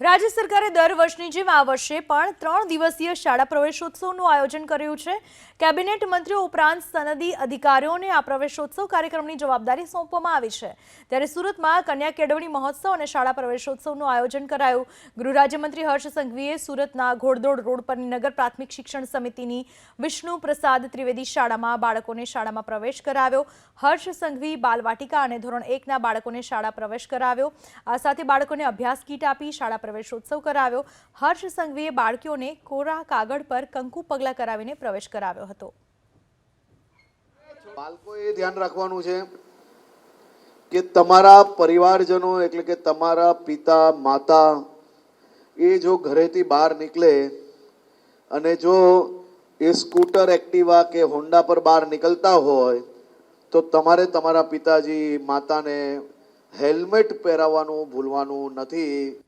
રાજ્ય સરકારે દર વર્ષની જેમ આ વર્ષે પણ ત્રણ દિવસીય શાળા પ્રવેશોત્સવનું આયોજન કર્યું છે. કેબિનેટ મંત્રીઓ ઉપરાંત સનદી અધિકારીઓને આ પ્રવેશોત્સવ કાર્યક્રમની જવાબદારી સોંપવામાં આવી છે. ત્યારે સુરતમાં કન્યા કેળવણી મહોત્સવ અને શાળા પ્રવેશોત્સવનું આયોજન કરાયું. ગૃહ રાજ્યમંત્રી હર્ષ સંઘવીએ સુરતના ઘોડદોડ રોડ પરની નગર પ્રાથમિક શિક્ષણ સમિતિની વિષ્ણુ પ્રસાદ ત્રિવેદી શાળામાં બાળકોને શાળામાં પ્રવેશ કરાવ્યો. હર્ષ સંઘવી બાલવાટિકા અને ધોરણ એકના બાળકોને શાળા પ્રવેશ કરાવ્યો. આ સાથે બાળકોને અભ્યાસ કીટ આપી શાળા પ્રવેશોત્સવ કરાવ્યો. હર્ષ સંઘવીએ બાળકીઓને કોરા કાગળ પર કંકુ પગલાં કરાવીને પ્રવેશ કરાવ્યો હતો. બાળકોએ ધ્યાન રાખવાનું છે કે તમારા પરિવારજનો એટલે કે તમારા પિતા, માતા એ જો ઘરેથી બહાર નીકળે અને જો એ સ્કૂટર એક્ટિવા કે હોન્ડા પર બહાર નીકળતા હોય તો તમારે તમારા પિતાજી, માતાને હેલ્મેટ પહેરાવવાનું ભૂલવાનું નથી.